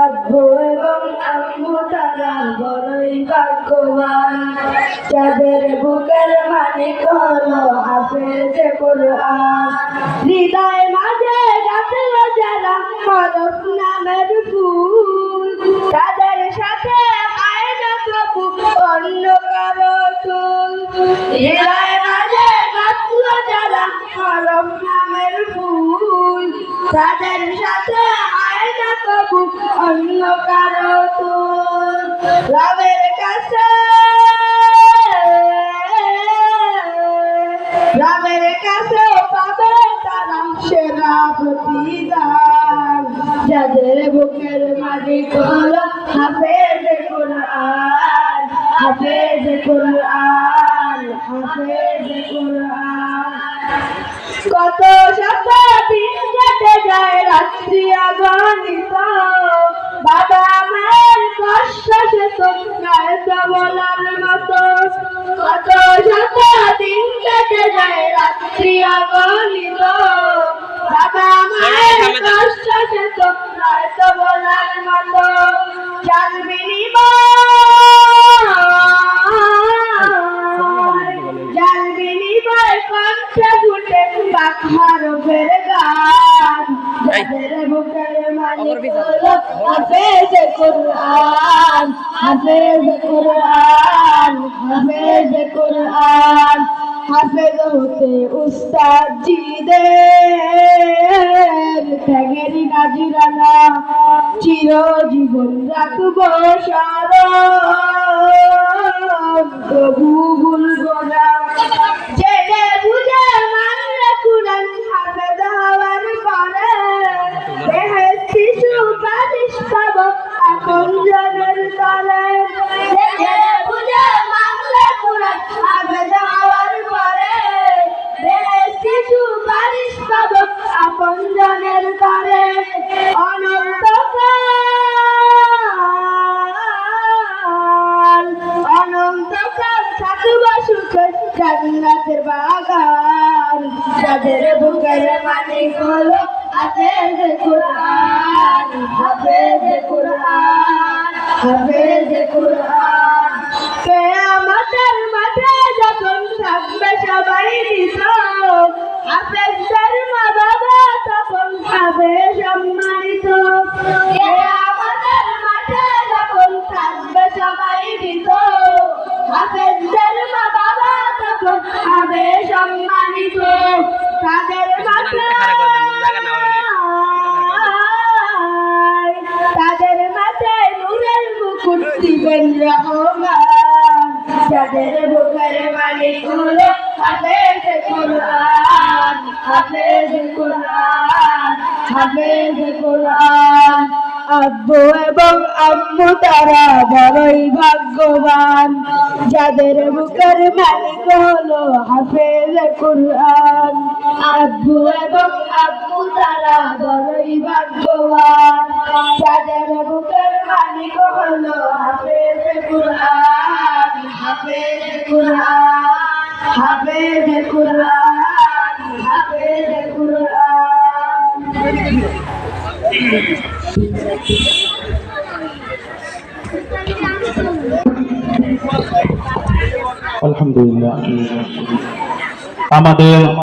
আব্বু এবং আম্মু তারা বড়ই ভাগ্যবান। যাদের বুকের মালিক হলো হাফেজ মাঝে গাছিল যারা হরফ নামের ফুল। তাদের সাথে হয় না প্রভু অন্য মাঝে গাছিল যারা হরফ নামের ফুল। তাদের সাথে অন্য কারও রবের কাছে। রবের কাছে পাবে তারা সেরা প্রতিদান যাদের বুকের মালিক হলো হাফেজ কোরআন হাফেজ কোরআন হাফেজ কোরআন। কত শত দিন কেটে যায় রাত্রি যায় রাত্রি অগণিত বাবা মায়ের কষ্ট সে তো নয় তো বলার মতো যার বিনিময় যার বিনিময় কণ্ঠে ফুটে পাখার উপরে গান। যাদের বুকের মালিক হলো হাফেজ কোরআন। হাফেজ কোরআন। হাফেজ কোরআন। হাফেজ হতে উস্তাদ জিদের ত্যাগেরই নাজিরানা চিরজীবন রাখব সারা তবু অনন্তকাল থাকব সুখে জান্নাতের বাগান। যাদের বুকের মালিক হলো হাফেজ কুরআন হাফেজ কুরআন, হাফেজ কোরআন। যাদের বুকের মালিক হলো হাফেজ কোরআন আব্বু এবং তারা বড়ই ভাগ্যবান যাদের বুকের মালিক হলো হাফেজ কোরআন আব্বু এবং আব্বু তারা বড়ই ভাগ্যবান যাদের বুকের মালিক হলো হাফেজ আলহামদুলিল্লাহ। আমাদের